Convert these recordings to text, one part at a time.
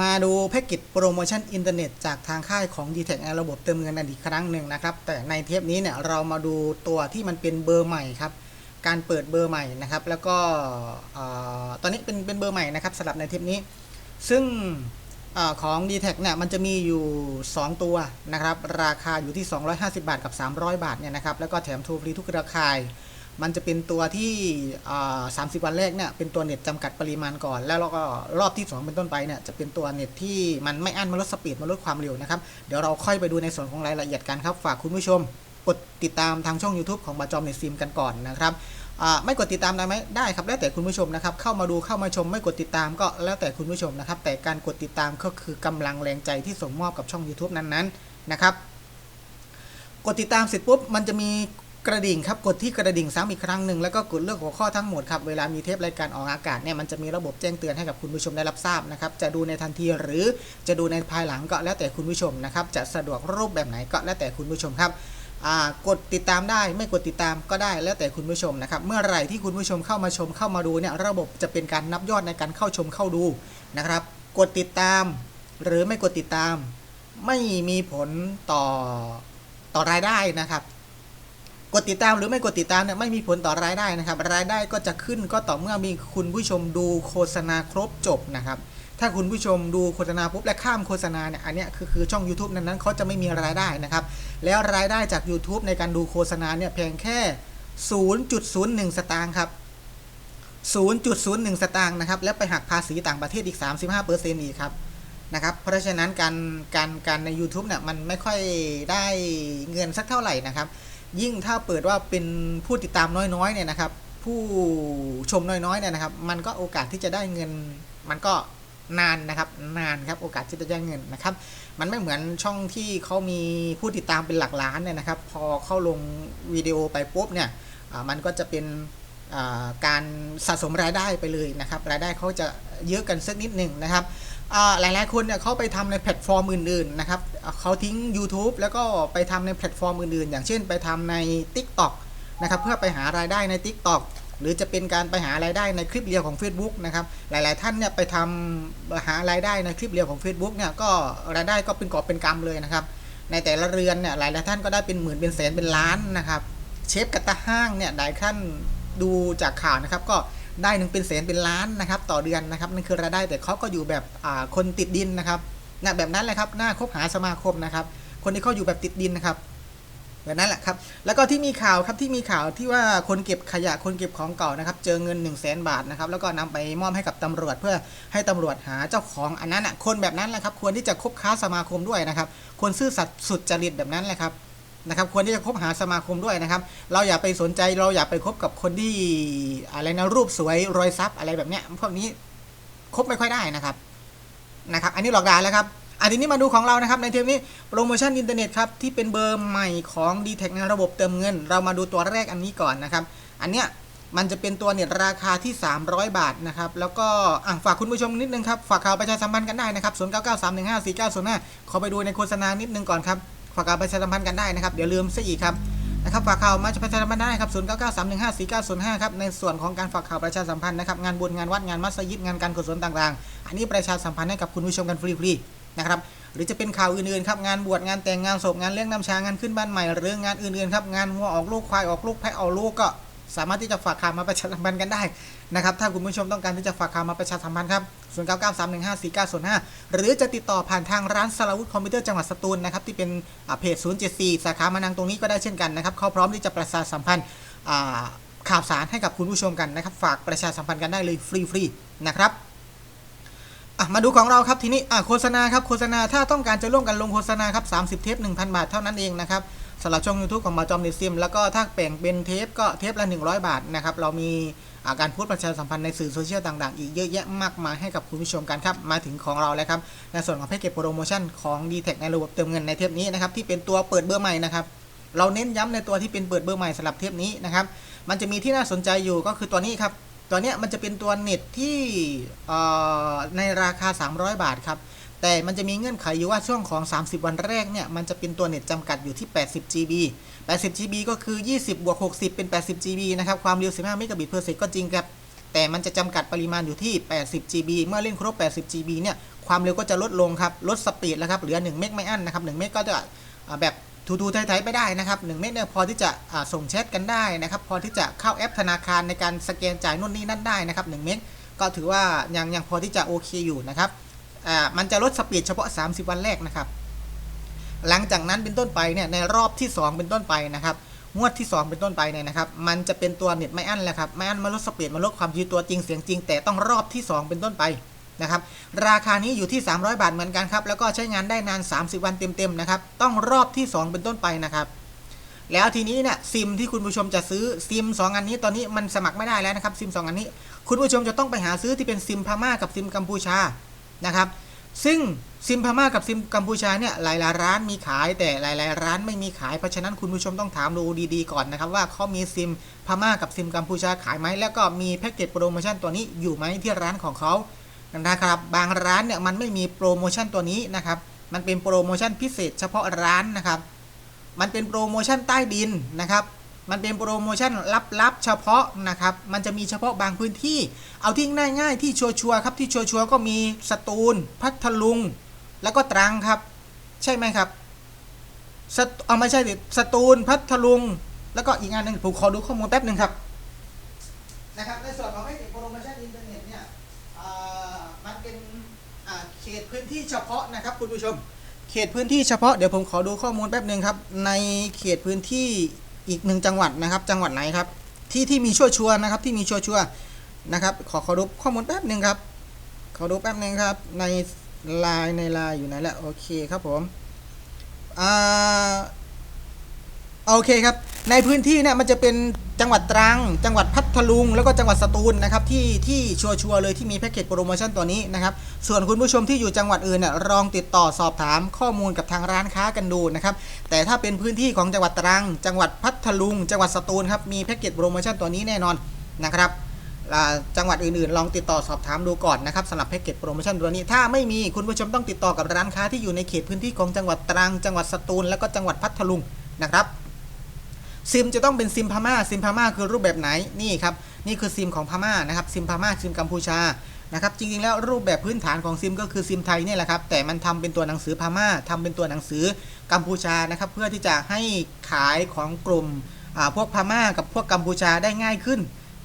มาดูแพ็กเกจโปรโมชั่นอินเทอร์เน็ตจากทางค่ายของ d t แทในระบบเติมเงินอีกครั้งหนึ่งนะครับ แต่ในเทปนี้เนี่ยเรามาดูตัวที่มันเป็นเบอร์ใหม่ครับ การเปิดเบอร์ใหม่นะครับ แล้วก็ตอนนี้เป็นเป็นเบอร์ใหม่นะครับสำหรับในเทปนี้ ซึ่งอของ d t แทเนี่ยมันจะมีอยู่ 2 ตัวนะครับ ราคาอยู่ที่ 250 บาทกับ 300 บาทเนี่ยนะครับ แล้วก็แถมทูฟรีทุกราคาย มันจะเป็นตัวที่อ่า30วันแรกเนี่ยเป็นตัวเน็ตจำกัดปริมาณก่อน แล้วเราก็รอบที่ 2 เป็นต้นไปเนี่ยจะเป็นตัวเน็ตที่มันไม่อั้นมันลดสปีดมันลดความเร็วนะครับ เดี๋ยวเราค่อยไปดูในส่วนของรายละเอียดกันครับ ฝากคุณผู้ชมกดติดตามทางช่อง YouTube ของบาจอมเน็ตซิมกันก่อนนะครับไม่กดติดตามได้ไหมได้ครับ แล้วแต่คุณผู้ชมนะครับ เข้ามาดูเข้ามาชมไม่กดติดตามก็แล้วแต่คุณผู้ชมนะครับ แต่การกดติดตามก็คือกำลังแรงใจที่ส่งมอบกับช่อง YouTube นั้นๆนะครับ กดติดตามเสร็จปุ๊บมันจะมี กระดิ่งครับกดที่กระดิ่งซ้ำอีกครั้งหนึ่งแล้วก็กดเลือกหัวข้อทั้งหมดครับเวลามีเทปรายการออกอากาศเนี่ยมันจะมีระบบแจ้งเตือนให้กับคุณผู้ชมได้รับทราบนะครับจะดูในทันทีหรือจะดูในภายหลังก็แล้วแต่คุณผู้ชมนะครับจะสะดวกรูปแบบไหนก็แล้วแต่คุณผู้ชมครับกดติดตามได้ไม่กดติดตามก็ได้แล้วแต่คุณผู้ชมนะครับเมื่อไหร่ที่คุณผู้ชมเข้ามาชมเข้ามาดูเนี่ยระบบจะเป็นการนับยอดในการเข้าชมเข้าดูนะครับ กดติดตาม หรือไม่กดติดตาม ไม่มีผลต่อต่อรายได้นะครับ ดติดตามหรือไม่กดติดตามเนี่ยไม่มีผลต่อรายได้นะครับ รายได้ก็จะขึ้นก็ต่อเมื่อมีคุณผู้ชมดูโฆษณาครบจบนะครับถ้าคุณผู้ชมดูโฆษณาปุ๊บและข้ามโฆษณาเนี่ยอันเนี้ยคือคือช่อง YouTube นั้นๆเขาจะไม่มีรายได้นะครับ แล้วรายได้จาก YouTube ในการดูโฆษณาเนี่ยเพียงแค่ 0.01 สตางค์ครับ 0.01 สตางค์นะครับ แล้วไปหักภาษีต่างประเทศอีก 35%อีกครับนะครับ เพราะฉะนั้นการการการใน YouTube เนี่ยมันไม่ค่อยได้เงินสักเท่าไหร่นะครับ ยิ่งถ้าเปิดว่าเป็นผู้ติดตามน้อยๆเนี่ยนะครับ ผู้ชมน้อยๆเนี่ยนะครับ มันก็โอกาสที่จะได้เงิน มันก็นานนะครับ นานครับ โอกาสที่จะได้เงินนะครับ มันไม่เหมือนช่องที่เขามีผู้ติดตามเป็นหลักล้านเนี่ยนะครับ พอเข้าลงวิดีโอไปปุ๊บเนี่ยมันก็จะเป็นการสะสมรายได้ไปเลยนะครับ รายได้เขาจะเยอะกันสักนิดหนึ่งนะครับ อ่าหลายๆคนเนี่ยเขาไปทำในแพลตฟอร์มอื่นๆนะครับเขาทิ้ง YouTube แล้วก็ไปทำในแพลตฟอร์มอื่นๆ อย่างเช่นไปทำใน TikTok นะครับเพื่อไปหารายได้ใน TikTok หรือจะเป็นการไปหารายได้ในคลิปเรียวของ Facebook นะครับหลายๆท่านเนี่ยไปทำหารายได้ในคลิปเรียวของ Facebook เนี่ยก็รายได้ก็เป็นกอบเป็นกำเลยนะครับในแต่ละเรือนเนี่ยหลายๆท่านก็ได้เป็นหมื่นเป็นแสนเป็นล้านนะครับเชฟกระตะห้างเนี่ยหลายท่านดูจากข่าวนะครับก็ ได้หนึ่งเป็นแสนเป็นล้านนะครับต่อเดือนนะครับนั่นคือรายได้แต่เขาก็อยู่แบบอ่าคนติดดินนะครับนะแบบนั้นแหละครับหน้าคบหาสมาคมนะครับ คนที่เขาอยู่แบบติดดินนะครับแบบนั้นแหละครับ แล้วก็ที่มีข่าวครับที่มีข่าวที่ว่าคนเก็บขยะคนเก็บของเก่านะครับ เจอเงิน1นึ่งแสนบาทนะครับ แล้วก็นำไปมอบให้กับตำรวจ เพื่อให้ตำรวจหาเจ้าของอันนั้นอะคนแบบนั้นแหละครับ ควรที่จะคบค้าสมาคมด้วยนะครับ ควรซื่อสัตย์สุดจริตแบบนั้นแหละครับ นะครับควรที่จะคบหาสมาคมด้วยนะครับ เราอย่าไปสนใจเราอย่าไปคบกับคนที่อะไรนะรูปสวยรอยซับอะไรแบบเนี้ยพวกนี้คบไม่ค่อยได้นะครับนะครับ อันนี้หลอกด่าแล้วครับอันนี้มาดูของเรานะครับในเทปนี้โปรโมชั่นอินเทอร์เน็ตครับที่เป็นเบอร์ใหม่ของ d t แทในระบบเติมเงิน เรามาดูตัวแรกอันนี้ก่อนนะครับ อันเนี้ยมันจะเป็นตัวเน็ตราคาที่ 300 บาทนะครับ แล้วก็อะฝากคุณผู้ชมนิดนึงครับ ฝากข่าวประชาสัมพันธ์กันได้นะครับ 0 9 9 3 1 5 4 9 0 5ขอไปดูในโฆษณานิดนึงก่อนครับ ฝากข่าวประชาสัมพันธ์กันได้นะครับเดี๋ยวลืมซะอีกครับนะครับฝากข่าวมาประชาสัมพันธ์ได้ครับ 0 9 9 3 1 5 4 9 0 5 ครับ ในส่วนของการฝากข่าวประชาสัมพันธ์นะครับงานบุญงานวัดงานมัสยิดงานการกุศลต่างๆ อันนี้ประชาสัมพันธ์ให้กับคุณผู้ชมกันฟรีๆนะครับหรือจะเป็นข่าวอื่นๆครับงานบวชงานแต่งงานศพงานเลี้ยงน้ำชางานขึ้นบ้านใหม่หรืองานอื่นๆครับงานวัวออกลูกควายออกลูกแพะออกลูกก็ สามารถที่จะฝากข่าวมาประชาสัมพันธ์กันได้นะครับ ถ้าคุณผู้ชมต้องการที่จะฝากข่าวมาประชาสัมพันธ์ครับ 0 9 9 3 1 5 4 9 0 5 หรือจะติดต่อผ่านทางร้านสลาวุธคอมพิวเตอร์จังหวัดสตูลนะครับที่เป็นเพจ 074 สาขามานังตรงนี้ก็ได้เช่นกันนะครับเขาพร้อมที่จะประชาสัมพันธ์ข่าวสารให้กับคุณผู้ชมกันนะครับ ฝากประชาสัมพันธ์กันได้เลยฟรีๆนะครับมาดูของเราครับทีนี้โฆษณาครับโฆษณาถ้าต้องการจะร่วมกันลงโฆษณาครับ30 เทป 1,000 บาทเท่านั้นเองนะครับ สำหรับช่อง YouTube ของมาจอมเดซิม แล้วก็ถ้าแบ่งเป็นเทปก็เทปละ 100 บาทนะครับ เรามีาการพูดประชาสัมพันธ์ในสื่อโซเชียลต่างๆ อีกเยอะแยะมากมายให้กับคุณผู้ชมกันครับ มาถึงของเราแล้วครับ ในส่วนของแพ็กเกจโปรโมชั่นของ d t แทในระบบเติมเงินในเทปนี้นะครับที่เป็นตัวเปิดเบอร์ใหม่นะครับเราเน้นย้ำในตัวที่เป็นเปิดเบอร์ใหม่สำหรับเทปนี้นะครับมันจะมีที่น่าสนใจอยู่ก็คือตัวนี้ครับตัวนี้มันจะเป็นตัวเน็ตที่ในราคา 300 บาทครับ แต่มันจะมีเงื่อนไขอยู่ว่าช่วงของ 30 วันแรกเนี่ย มันจะเป็นตัวเน็ตจำกัดอยู่ที่ 80 GB 80 GB ก็คือ 20บวก60 เป็น 80 GB นะครับ ความเร็ว 15เมกะบิตเพอร์เซกก็จริงครับ แต่มันจะจำกัดปริมาณอยู่ที่ 80 GB เมื่อเล่นครบ 80 GB เนี่ย ความเร็วก็จะลดลงครับ ลดสปีดแล้วครับ เหลือ 1 เมกไม่อั้นนะครับ 1 เมกก็จะแบบทูๆไทยๆไปได้นะครับ 1 เมกเนี่ยพอที่จะส่งแชทกันได้นะครับ พอที่จะเข้าแอปธนาคารในการสแกนจ่ายนู่นนี่นั่นได้นะครับ 1 เมกก็ถือว่ายังยังพอที่จะโอเคอยู่นะครับ อ่ามันจะลดสปีดเฉพาะ 30 วันแรกนะครับ หลังจากนั้นเป็นต้นไปเนี่ยในรอบที่ 2 เป็นต้นไปนะครับงวดที่ 2 เป็นต้นไปเนี่ยนะครับ มันจะเป็นตัวเน็ตไม่อั้นแล้วครับ ไม่อั้นมาลดสปีดมาลดความถี่ตัวจริงเสียงจริง แต่ต้องรอบที่ 2 เป็นต้นไปนะครับ ราคานี้อยู่ที่ 300 บาทเหมือนกันครับ แล้วก็ใช้งานได้นาน 30 วันเต็มๆนะครับ ต้องรอบที่ 2 เป็นต้นไปนะครับ แล้วทีนี้เนี่ยซิมที่คุณผู้ชมจะซื้อซิม 2 อันนี้ตอนนี้มันสมัครไม่ได้แล้วนะครับซิม 2 อันนี้ คุณผู้ชมจะต้องไปหาซื้อที่เป็นซิมพม่ากับซิมกัมพูชา นะครับ ซึ่งซิมพม่ากับซิมกัมพูชาเนี่ยหลายๆร้านมีขายแต่หลาย ๆ ร้านไม่มีขายเพราะฉะนั้นคุณผู้ชมต้องถามดูดีๆก่อนนะครับว่าเขามีซิมพม่ากับซิมกัมพูชาขายไหมแล้วก็มีแพ็กเกจโปรโมชั่นตัวนี้อยู่ไหมที่ร้านของเขานะครับบางร้านเนี่ยมันไม่มีโปรโมชั่นตัวนี้นะครับมันเป็นโปรโมชั่นพิเศษเฉพาะร้านนะครับ มันเป็นโปรโมชั่นใต้ดินนะครับ มันเป็นโปรโมชั่นลับๆเฉพาะนะครับ มันจะมีเฉพาะบางพื้นที่ เอาที่ง่ายๆที่ชัวร์ๆครับที่ชัวร์ๆก็มีสตูล พัทลุง แล้วก็ตรังครับ ใช่ไหมครับสตเอาไม่ใช่ดิสตูล พัทลุง แล้วก็อีกงานหนึ่งผมขอดูข้อมูลแป๊บหนึ่งครับนะครับในส่วนของให้โปรโมชั่นอินเทอร์เน็ตเนี่ยมันเป็นเขตพื้นที่เฉพาะนะครับคุณผู้ชม เขตพื้นที่เฉพาะเดี๋ยวผมขอดูข้อมูลแป๊บหนึ่งครับ ในเขตพื้นที่ อีกหนึ่งจังหวัดนะครับ จังหวัดไหนครับที่ที่มีชัวชัวร์นะครับที่มีชัวชัวร์นะครับ ขอขอดูข้อมูลแป๊บหนึ่งครับขอดูแป๊บหนึ่งครับ ในไลน์ในไลน์อยู่ไหนแหละโอเคครับผมอ่าโอเคครับ ในพื้นที่เนี่ยมันจะเป็น จังหวัดตรัง จังหวัดพัทลุง แล้วก็จังหวัดสตูลนะครับที่ที่ชัวร์ๆเลยที่มีแพ็กเกจโปรโมชั่นตัวนี้นะครับ ส่วนคุณผู้ชมที่อยู่จังหวัดอื่นเนี่ยลองติดต่อสอบถามข้อมูลกับทางร้านค้ากันดูนะครับ แต่ถ้าเป็นพื้นที่ของจังหวัดตรัง จังหวัดพัทลุง จังหวัดสตูลครับมีแพ็กเกจโปรโมชั่นตัวนี้แน่นอนนะครับจังหวัดอื่นๆ ลองติดต่อสอบถามดูก่อนนะครับสำหรับแพ็กเกจโปรโมชั่นตัวนี้ ถ้าไม่มีคุณผู้ชมต้องติดต่อกับร้านค้าที่อยู่ในเขตพื้นที่ของจังหวัดตรัง จังหวัดสตูล แล้วก็จังหวัดพัทลุงนะครับ ซิมจะต้องเป็นซิมพม่าซิมพม่าคือรูปแบบไหนนี่ครับนี่คือซิมของพม่านะครับซิมพม่าซิมกัมพูชานะครับจริงๆแล้วรูปแบบพื้นฐานของซิมก็คือซิมไทยเนี่ยแหละครับแต่มันทำเป็นตัวหนังสือพม่าทำเป็นตัวหนังสือกัมพูชานะครับเพื่อที่จะให้ขายของกลุ่มอาพวกพม่ากับพวกกัมพูชาได้ง่ายขึ้น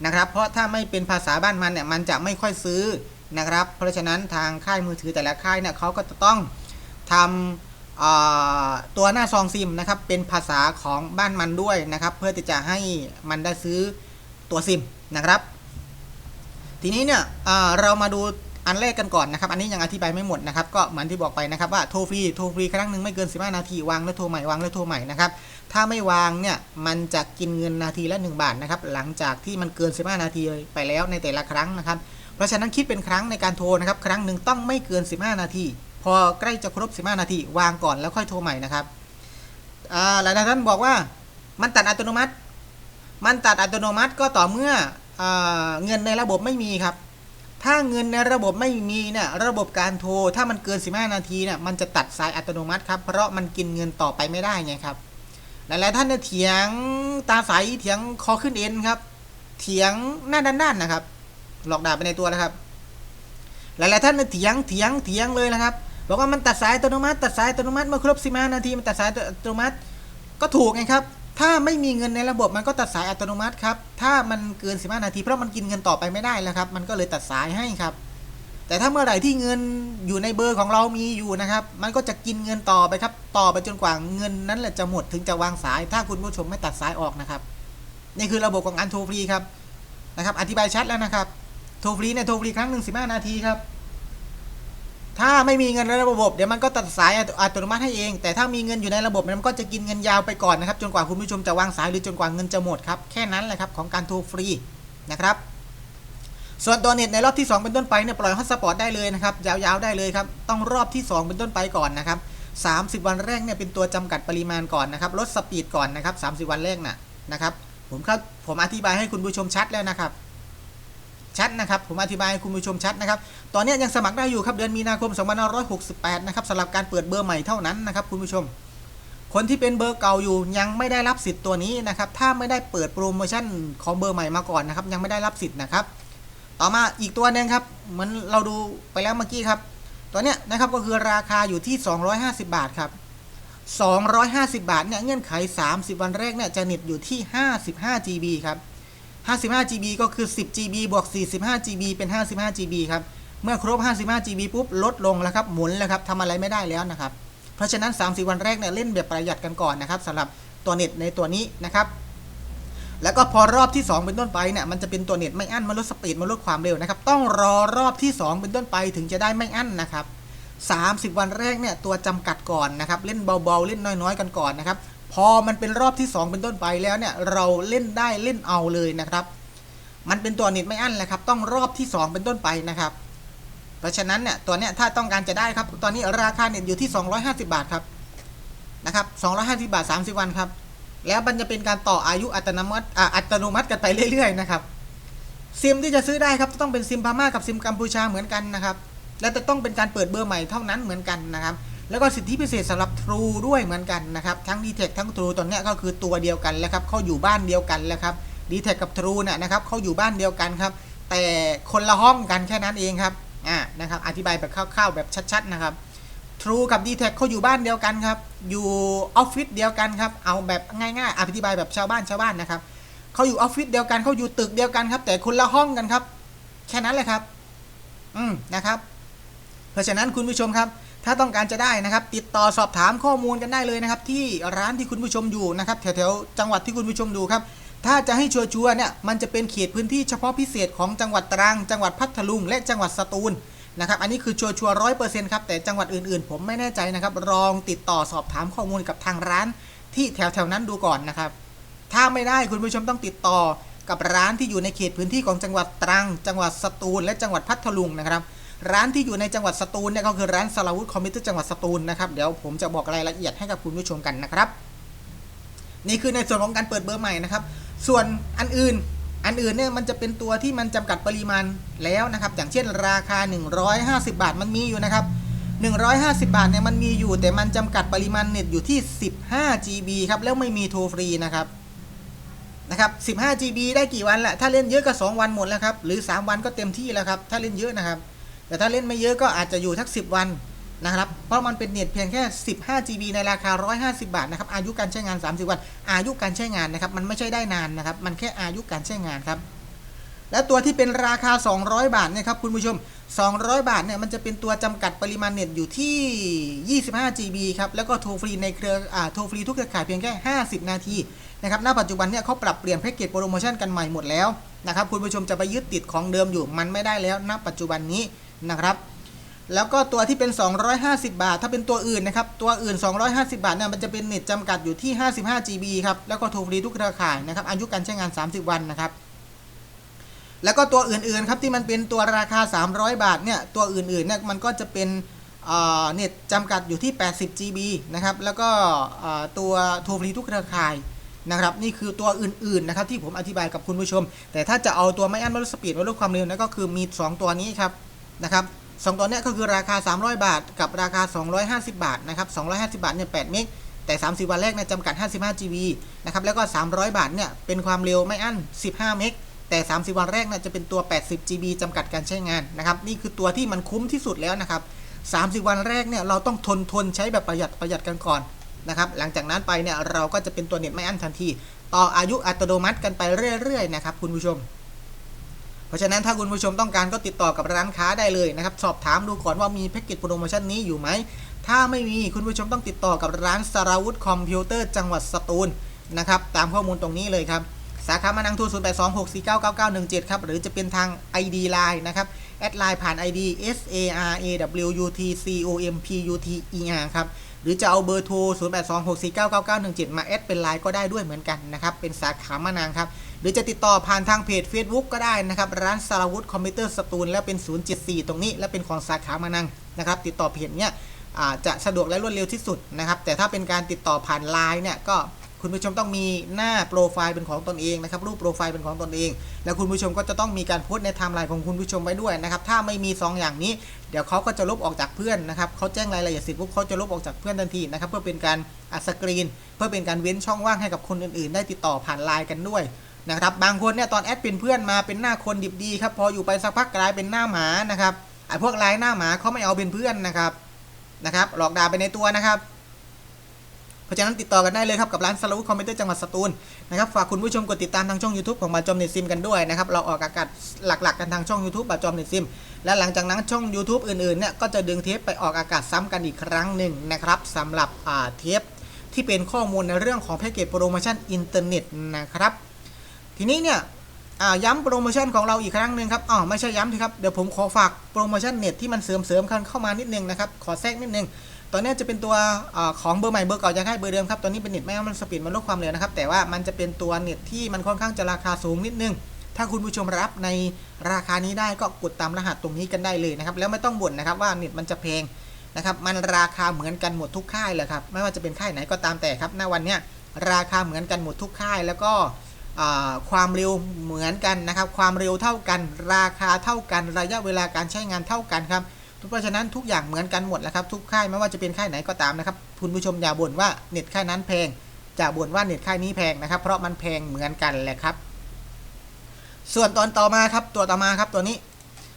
นะครับเพราะถ้าไม่เป็นภาษาบ้านมันเนี่ยมันจะไม่ค่อยซื้อนะครับเพราะฉะนั้นทางค่ายมือถือแต่ละค่ายเนี่ยเขาก็จะต้องทำอ่า ตัวหน้าซองซิมนะครับเป็นภาษาของบ้านมันด้วยนะครับ เพื่อที่จะให้มันได้ซื้อตัวซิมนะครับ ทีนี้เนี่ยเรามาดูอันแรกกันก่อนนะครับ อันนี้ยังอธิบายไม่หมดนะครับ ก็เหมือนที่บอกไปนะครับว่าโทรฟรี โทรฟรีครั้งหนึ่งไม่เกิน 15 นาที วางแล้วโทรใหม่ วางแล้วโทรใหม่นะครับ ถ้าไม่วางเนี่ย มันจะกินเงินนาทีละ 1 บาทนะครับ หลังจากที่มันเกิน 15 นาทีไปแล้วในแต่ละครั้งนะครับ เพราะฉะนั้นคิดเป็นครั้งในการโทรนะครับ ครั้งหนึ่งต้องไม่เกิน 15 นาที พอใกล้จะครบ 15 นาที วางก่อนแล้วค่อยโทรใหม่นะครับอ่าหลายท่านบอกว่ามันตัดอัตโนมัติ มันตัดอัตโนมัติก็ต่อเมื่ออเงินในระบบไม่มีครับ ถ้าเงินในระบบไม่มีเนี่ยระบบการโทรถ้ามันเกิน 15 นาทีเนี่ยมันจะตัดสายอัตโนมัติครับเพราะมันกินเงินต่อไปไม่ได้ไงครับ หลายๆท่านเนี่ยเถียงตาใสเถียงคอขึ้นเอ็นครับ เถียงหน้าด้านๆนะครับ หลอกด่าไปในตัวแล้วครับ หลายๆท่านเนี่ยเถียงเถียงเถียงเลยนะครับ บอกว่ามันตัดสายอัตโนมัติ ตัดสายอัตโนมัติเมื่อครบ15นาทีมันตัดสายอัตโนมัติ ก็ถูกไงครับ ถ้าไม่มีเงินในระบบมันก็ตัดสายอัตโนมัติครับ ถ้ามันเกิน15นาทีเพราะมันกินเงินต่อไปไม่ได้แล้วครับ มันก็เลยตัดสายให้ครับ แต่ถ้าเมื่อไหร่ที่เงินอยู่ในเบอร์ของเรามีอยู่นะครับ มันก็จะกินเงินต่อไปครับ ต่อไปจนกว่าเงินนั้นแหละจะหมดถึงจะวางสาย ถ้าคุณผู้ชมไม่ตัดสายออกนะครับ นี่คือระบบของอันโทรฟรีครับนะครับ อธิบายชัดแล้วนะครับ โทรฟรีเนี่ยโทรฟรีครั้งหนึ่งสิบห้านาทีครับ ถ้าไม่มีเงินในระบบเดี๋ยวมันก็ตัดสายอัตโนมัติให้เอง แต่ถ้ามีเงินอยู่ในระบบมันก็จะกินเงินยาวไปก่อนนะครับ จนกว่าคุณผู้ชมจะวางสายหรือจนกว่าเงินจะหมดครับ แค่นั้นแหละครับของการโทรฟรีนะครับ ส่วนตัวเน็ตในรอบที่ 2 เป็นต้นไปเนี่ยปล่อยฮอตสปอตได้เลยนะครับยาวๆได้เลยครับต้องรอบที่ 2 เป็นต้นไปก่อนนะครับ30 วันแรกเนี่ยเป็นตัวจำกัดปริมาณก่อนนะครับลดสปีดก่อนนะครับ30 วันแรกน่ะนะครับผมครับผมอธิบายให้คุณผู้ชมชัดแล้วนะครับ ชัดนะครับ ผมอธิบายให้คุณผู้ชมชัดนะครับ ตอนนี้ยังสมัครได้อยู่ครับ เดือนมีนาคม2568 นะครับสำหรับการเปิดเบอร์ใหม่เท่านั้นนะครับคุณผู้ชม คนที่เป็นเบอร์เก่าอยู่ยังไม่ได้รับสิทธิ์ตัวนี้นะครับ ถ้าไม่ได้เปิดโปรโมชั่นของเบอร์ใหม่มาก่อนนะครับ ยังไม่ได้รับสิทธิ์นะครับ ต่อมาอีกตัวหนึ่งครับ เหมือนเราดูไปแล้วเมื่อกี้ครับ ตัวเนี้ยนะครับก็คือราคาอยู่ที่ 250 บาทครับ250 บาทเนี่ยเงื่อนไข 30 วันแรกเนี่ยจะเน็ตอยู่ที่ 55 GB ครับ 55 GB ก็คือ 10 GB บวก 45 GB เป็น 55 GB ครับ เมื่อครบ 55 GB ปุ๊บ ลดลงแล้วครับ หมุนแล้วครับทำอะไรไม่ได้แล้วนะครับ เพราะฉะนั้น 30 วันแรกเนี่ยเล่นแบบประหยัดกันก่อนนะครับสำหรับตัวเน็ตในตัวนี้นะครับ แล้วก็พอรอบที่ 2 เป็นต้นไปเนี่ยมันจะเป็นตัวเน็ตไม่อั้นมันลดสปีดมันลดความเร็วนะครับ ต้องรอรอบที่ 2 เป็นต้นไปถึงจะได้ไม่อั้นนะครับ30 วันแรกเนี่ยตัวจำกัดก่อนนะครับ เล่นเบาๆ เล่นน้อยๆ กันก่อนนะครับ พอมันเป็นรอบที่ 2 เป็นต้นไปแล้วเนี่ยเราเล่นได้เล่นเอาเลยนะครับ มันเป็นตัวเน็ตไม่อั้นแหละครับต้องรอบที่ 2 เป็นต้นไปนะครับ เพราะฉะนั้นเนี่ยตัวเนี้ยถ้าต้องการจะได้ครับ ตอนนี้ราคาเน็ตอยู่ที่ 250 บาทครับนะครับ250 บาท 30 วันครับ แล้วมันจะเป็นการต่ออายุอัตโนมัติอัตโนมัติกันไปเรื่อย ๆ นะครับซิมที่จะซื้อได้ครับต้องเป็นซิมพม่ากับซิมกัมพูชาเหมือนกันนะครับ และจะต้องเป็นการเปิดเบอร์ใหม่เท่านั้นเหมือนกันนะครับ แล้วก็สิทธิพิเศษสำหรับ True ด้วยเหมือนกันนะครับ ทั้ง d t แททั้ง True ตอนนี้ก็คือตัวเดียวกันแล้วครับเขาอยู่บ้านเดียวกันแล้วครับ d t แทกับ True เนี่ยนะครับเขาอยู่บ้านเดียวกันครับ แต่คนละห้องกันแค่นั้นเองครับอ่านะครับอธิบายแบบคร่าวๆแบบชัดๆนะครับ True กับ d t แทเขาอยู่บ้านเดียวกันครับ อยู่ออฟฟิศเดียวกันครับเอาแบบง่ายๆ อธิบายแบบชาวบ้านชาวบ้านนะครับเขาอยู่ออฟฟิศเดียวกันเขาอยู่ตึกเดียวกันครับ แต่คนละห้องกันครับ แค่นั้นเลยครับ อืมนะครับ เพราะฉะนั้นคุณผู้ชมครับ ถ้าต้องการจะได้นะครับ ติดต่อสอบถามข้อมูลกันได้เลยนะครับ ที่ร้านที่คุณผู้ชมอยู่นะครับแถวๆจังหวัดที่คุณผู้ชมดูครับถ้าจะให้ชัวร์ๆเนี่ยมันจะเป็นเขตพื้นที่เฉพาะพิเศษของจังหวัดตรัง จังหวัดพัทลุง และจังหวัดสตูลนะครับอันนี้คือชัวร์ๆร้อยเปอร์เซ็นต์ครับแต่จังหวัดอื่นๆ ผมไม่แน่ใจนะครับลองติดต่อสอบถามข้อมูลกับทางร้าน ที่แถวๆนั้นดูก่อนนะครับ ถ้าไม่ได้คุณผู้ชมต้องติดต่อกับร้านที่อยู่ในเขตพื้นที่ของจังหวัดตรัง จังหวัดสตูล และจังหวัดพัทลุงนะครับ ร้านที่อยู่ในจังหวัดสตูลเนี่ยก็คือร้านสลาวุธคอมพิวเตอร์จังหวัดสตูลนะครับเดี๋ยวผมจะบอกรายละเอียดให้กับคุณผู้ชมกันนะครับ นี่คือในส่วนของการเปิดเบอร์ใหม่นะครับ ส่วนอันอื่นอันอื่นเนี่ยมันจะเป็นตัวที่มันจำกัดปริมาณแล้วนะครับ อย่างเช่นราคา 150 บาทมันมีอยู่นะครับ 150 บาทเนี่ยมันมีอยู่แต่มันจำกัดปริมาณเน็ตอยู่ที่ 15 GB ครับแล้วไม่มีโทรฟรีนะครับนะครับ 15 GB ได้กี่วันละถ้าเล่นเยอะก็ 2 วันหมดแล้วครับ หรือ 3 วันก็เต็มที่แล้วครับ ถ้าเล่นเยอะนะครับ แต่ถ้าเล่นไม่เยอะก็อาจจะอยู่ทัก 10 วันนะครับ เพราะมันเป็นเน็ตเพียงแค่ 15 GB ในราคา 150 บาทนะครับ อายุการใช้งาน 30 วัน อายุการใช้งานนะครับ มันไม่ใช่ได้นานนะครับ มันแค่อายุการใช้งานครับ และตัวที่เป็นราคา 200 บาทเนี่ยครับคุณผู้ชม 200 บาทเนี่ยมันจะเป็นตัวจำกัดปริมาณเน็ตอยู่ที่ 25 GB ครับ แล้วก็โทรฟรีในเครืออ่าโทรฟรีทุกเครือข่ายเพียงแค่ 50 นาทีนะครับ ณ ปัจจุบันเนี่ยเขาปรับเปลี่ยนแพ็กเกจโปรโมชั่นกันใหม่หมดแล้วนะครับ คุณผู้ชมจะไปยึดติดของเดิมอยู่มันไม่ได้แล้ว ณ ปัจจุบันนี้ นะครับ แล้วก็ตัวที่เป็น 250 บาท ถ้าเป็นตัวอื่นนะครับ ตัวอื่น 250 บาทเนี่ยมันจะเป็นเน็ตจำกัดอยู่ที่ 55 GB ครับ แล้วก็โทรฟรีทุกเครือข่ายนะครับ อายุการใช้งาน 30 วันนะครับแล้วก็ตัวอื่นๆครับที่มันเป็นตัวราคา 300 บาทเนี่ยตัวอื่นๆเนี่ยมันก็จะเป็นเน็ตจำกัดอยู่ที่ 80 GB นะครับแล้วก็ตัวโทรฟรีทุกเครือข่ายนะครับนี่คือตัวอื่นๆนะครับที่ผมอธิบายกับคุณผู้ชม แต่ถ้าจะเอาตัวไม่อั้นไม่ลดสปีดไม่ลดความเร็วนั่นก็คือมี 2 ตัวนี้ครับ นะครับสองตัวเนี้ยก็คือราคา 300 บาท กับราคา 250 บาทนะครับ250 บาทเนี่ย8เมกแต่ 30 วันแรกเนี่ยจำกัด 55 GB นะครับแล้วก็ 300 บาทเนี่ยเป็นความเร็วไม่อั้น 15 เมกแต่ 30 วันแรกเนี่ยจะเป็นตัว 80 GB จำกัดการใช้งานนะครับนี่คือตัวที่มันคุ้มที่สุดแล้วนะครับ30 วันแรกเนี่ยเราต้องทนทนใช้แบบประหยัดประหยัดกันก่อนนะครับหลังจากนั้นไปเนี่ยเราก็จะเป็นตัวเน็ตไม่อั้นทันที ต่ออายุอัตโนมัติกันไปเรื่อยๆนะครับคุณผู้ชม เพราะฉะนั้นถ้าคุณผู้ชมต้องการก็ติดต่อกับร้านค้าได้เลยนะครับ สอบถามดูก่อนว่ามีแพ็กเกจโปรโมชั่นนี้อยู่ไหม ถ้าไม่มีคุณผู้ชมต้องติดต่อกับร้านสราวุธคอมพิวเตอร์จังหวัดสตูลนะครับตามข้อมูลตรงนี้เลยครับสาขามานังทู0 8 2 6 4 9 9 9 1 7 ครับ หรือจะเป็นทาง ID Line นะครับ แอดไลน์ผ่าน ID S A R A W U T C O M P U T E R ครับ หรือจะเอาเบอร์โทร 0 8 2 6 4 9 9 9 1 7 มาแอดเป็นไลน์ก็ได้ด้วยเหมือนกันนะครับ เป็นสาขามานางครับ หรือจะติดต่อผ่านทางเพจ Facebook ก็ได้นะครับ ร้านสารวุฒิคอมพิวเตอร์สตูลแล้วเป็น 074 ตรงนี้ และเป็นของสาขามานังนะครับ ติดต่อเพจเนี้ยจะสะดวกและรวดเร็วที่สุดนะครับ แต่ถ้าเป็นการติดต่อผ่านไลน์เนี่ยก็คุณผู้ชมต้องมีหน้าโปรไฟล์เป็นของตนเองนะครับรูปโปรไฟล์เป็นของตนเอง แล้วคุณผู้ชมก็จะต้องมีการโพสต์ในไทม์ไลน์ของคุณผู้ชมไว้ด้วยนะครับถ้าไม่มี 2 อย่างนี้ เดี๋ยวเขาก็จะลบออกจากเพื่อนนะครับเขาแจ้งรายละเอียดสิทธิ์ปุ๊บเขาจะลบออกจากเพื่อนทันทีนะครับเพื่อเป็นการอัดสกรีน เพื่อเป็นการเว้นช่องว่างให้กับคนอื่นๆ ได้ติดต่อผ่านไลน์กันด้วย นะครับบางคนเนี่ยตอนแอดเป็นเพื่อนมาเป็นหน้าคนดิบดีครับพออยู่ไปสักพักกลายเป็นหน้าหมานะครับไอ้พวกไลน์หน้าหมาเขาไม่เอาเป็นเพื่อนนะครับนะครับหลอกด่าไปในตัวนะครับเพราะฉะนั้นติดต่อกันได้เลยครับกับร้านสลาวุธคอมพิวเตอร์จังหวัดสตูลนะครับฝากคุณผู้ชมกดติดตามทางช่อง YouTube ของบาจอมเน็ตซิมกันด้วยนะครับเราออกอากาศหลักๆกันทางช่อง YouTube บาจอมเน็ตซิมและหลังจากนั้นช่อง YouTube อื่นๆเนี่ยก็จะดึงเทปไปออกอากาศซ้ำกันอีกครั้งหนึ่งนะครับสำหรับอ่าเทปที่เป็นข้อมูลในเรื่องของแพ็กเกจโปรโมชั่นอินเทอร์เน็ตนะครับ ทีนี้เนี่ยย้ำโปรโมชั่นของเราอีกครั้งหนึ่งครับอ๋อไม่ใช่ย้ำทีครับ เดี๋ยวผมขอฝากโปรโมชั่นเน็ตที่มันเสริมเสริมเข้ามานิดนึงนะครับ ขอแทรกนิดนึง ตอนนี้จะเป็นตัวอของเบอร์ใหม่เบอร์เก่าจะให้เบอร์เดิมครับ ตอนนี้เป็นเน็ตไม่เอามันสปีดมันลดความเร็วนะครับ แต่ว่ามันจะเป็นตัวเน็ตที่มันค่อนข้างจะราคาสูงนิดนึง ถ้าคุณผู้ชมรับในราคานี้ได้ก็กดตามรหัสตรงนี้กันได้เลยนะครับ แล้วไม่ต้องบ่นนะครับว่าเน็ตมันจะแพงนะครับ มันราคาเหมือนกันหมดทุกค่ายเลยครับ ไม่ว่าจะเป็นค่ายไหนก็ตามแต่ครับ ณ วันนี้ราคาเหมือนกันหมดทุกค่ายแล้วก็ ความเร็วเหมือนกันนะครับ ความเร็วเท่ากัน ราคาเท่ากัน ระยะเวลาการใช้งานเท่ากันครับ เพราะฉะนั้นทุกอย่างเหมือนกันหมดแล้วครับ ทุกค่ายไม่ว่าจะเป็นค่ายไหนก็ตามนะครับ คุณผู้ชมอย่าบ่นว่าเน็ตค่ายนั้นแพงจะบ่นว่าเน็ตค่ายนี้แพงนะครับ เพราะมันแพงเหมือนกันแหละครับ ส่วนตอนต่อมาครับ ตัวต่อมาครับตัวนี้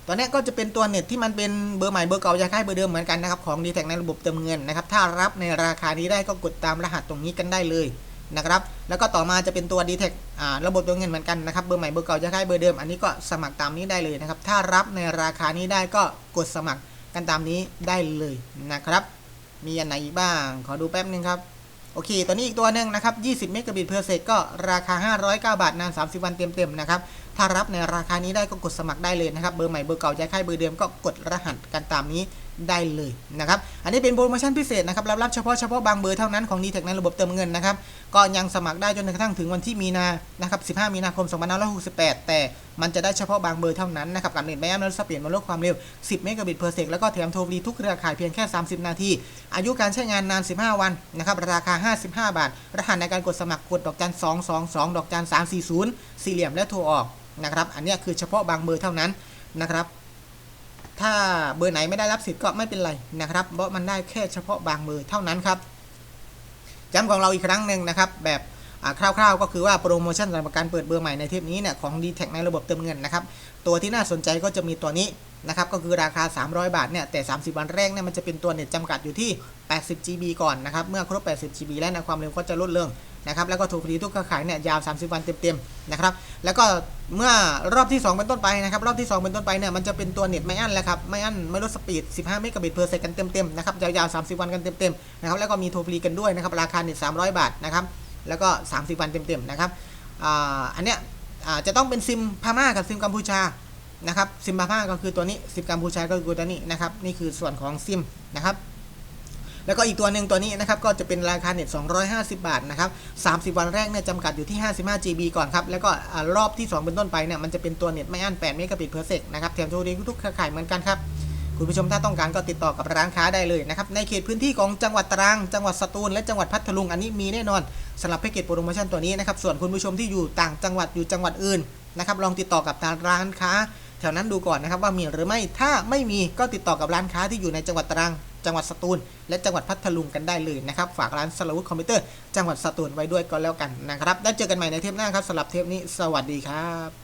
ตัวนี้ก็จะเป็นตัวเน็ตที่มันเป็นเบอร์ใหม่เบอร์เก่าจะค่ายเบอร์เดิมเหมือนกันนะครับของ d t แท็ในระบบเติมเงินนะครับ ถ้ารับในราคานี้ได้ก็กดตามรหัสตรงนี้กันได้เลย นะครับ แล้วก็ต่อมาจะเป็นตัว d t แทอ่าระบบติมเงินเหมือนกันนะครับ เบอร์ใหม่เบอร์เก่าจะค่ายเบอร์เดิม อันนี้ก็สมัครตามนี้ได้เลยนะครับ ถ้ารับในราคานี้ได้ก็กดสมัครกันตามนี้ได้เลยนะครับ มีอันไหนอีกบ้าง ขอดูแป๊บนึงครับ โอเค ตัวนี้อีกตัวหนึ่งนะครับ 20 เมกะบิตเพอร์เซกก็ราคา 509 บาท นาน 30 วันเต็มๆนะครับ ถ้ารับในราคานี้ได้ก็กดสมัครได้เลยนะครับ เบอร์ใหม่เบอร์เก่าย้ายค่ายเบอร์เดิมก็กดรหัสกันตามนี้ ได้เลยนะครับ อันนี้เป็นโปรโมชั่นพิเศษนะครับรับรับเฉพาะเฉพาะบางเบอร์เท่านั้นของ d t แทในระบบเติมเงินนะครับ ก็ยังสมัครได้จนกระทั่งถึงวันที่มีนานะครับ 15 มีนาคม 2568 แต่มันจะได้เฉพาะบางเบอร์เท่านั้นนะครับกับเน็ตแม่อันสปีดมันลดความเร็ว 10 เมกะบิตเพอร์เซกแล้วก็แถมโทรฟรีทุกเครือข่ายเพียงแค่ 30 นาที อายุการใช้งานนาน 15 วันนะครับ ราคา 55 บาท รหัสในการกดสมัครกดดอกจัน 222 ดอกจัน 340 สี่เหลี่ยมและโทรออกนะครับ อันนี้คือเฉพาะบางเบอร์เท่านั้นนะครับ ถ้าเบอร์ไหนไม่ได้รับสิทธิ์ก็ไม่เป็นไรนะครับเพราะมันได้แค่เฉพาะบางเบอร์เท่านั้นครับจำของเราอีกครั้งหนึ่งนะครับ แบบคร่าวๆ ก็คือว่าโปรโมชั่นสำหรับการเปิดเบอร์ใหม่ในเทปนี้เนี่ยของ d t แทในระบบเติมเงินนะครับ ตัวที่น่าสนใจก็จะมีตัวนี้ นะครับก็คือราคา 300 บาทเนี่ยแต่ 30 วันแรกเนี่ยมันจะเป็นตัวเน็ตจำกัดอยู่ที่ 80 GB ก่อนนะครับเมื่อครบ 80 GB แล้วนะความเร็วก็จะลดลงนะครับแล้วก็ถูกฟรีทุกเครือข่ายเนี่ยยาว 30 วันเต็มๆนะครับแล้วก็เมื่อรอบที่ 2 เป็นต้นไปนะครับรอบที่ 2 เป็นต้นไปเนี่ยมันจะเป็นตัวเน็ตไม่อั้นแล้วครับไม่อั้นไม่ลดสปีด 15 เมกะบิตเพอร์เซกันเต็มๆนะครับยาวๆ 30 วันกันเต็มๆนะครับแล้วก็มีโทรฟรีกันด้วยนะครับราคาเน็ต300 บาทนะครับแล้วก็ 30 วันเต็มๆนะครับอ่าอันเนี้ยอ่าจะต้องเป็นซิมพม่ากับซิมกัมพูชา นะครับซิมพม่าก็คือตัวนี้ซิมกัมพูชาก็คือตัวนี้นะครับนี่คือส่วนของซิมนะครับแล้วก็อีกตัวหนึ่งตัวนี้นะครับก็จะเป็นราคาเน็ต 250 บาทนะครับ 30 วันแรกเนี่ยจำกัดอยู่ที่ 55 GB ก่อนครับ แล้วก็รอบที่ 2 เป็นต้นไปเนี่ยมันจะเป็นตัวเน็ตไม่อั้น8เมกะบิตเพอร์เซกนะครับแถมโทรดีทุกเครือข่ายเหมือนกันครับ คุณผู้ชมถ้าต้องการก็ติดต่อกับร้านค้าได้เลยนะครับ ในเขตพื้นที่ของจังหวัดตรัง จังหวัดสตูล และจังหวัดพัทลุงอันนี้มีแน่นอนสำหรับแพ็กเกจโปรโมชั่นตัวนี้นะครับส่วนคุณผู้ชมที่อยู่ต่างจังหวัดอยู่จังหวัดอื่นนะครับลองติดต่อกับทางร้านค้า ถวนั้นดูก่อนนะครับว่ามีหรือไม่ถ้าไม่มีก็ติดต่อกับร้านค้าที่อยู่ในจังหวัดตรัง จังหวัดสตูล และจังหวัดพัทลุงกันได้เลยนะครับ ฝากร้านสลาวุธคอมพิวเตอร์จังหวัดสตูลไว้ด้วยก็แล้วกันนะครับได้เจอกันใหม่ในเทปหน้าครับสำหรับเทปนี้ สวัสดีครับ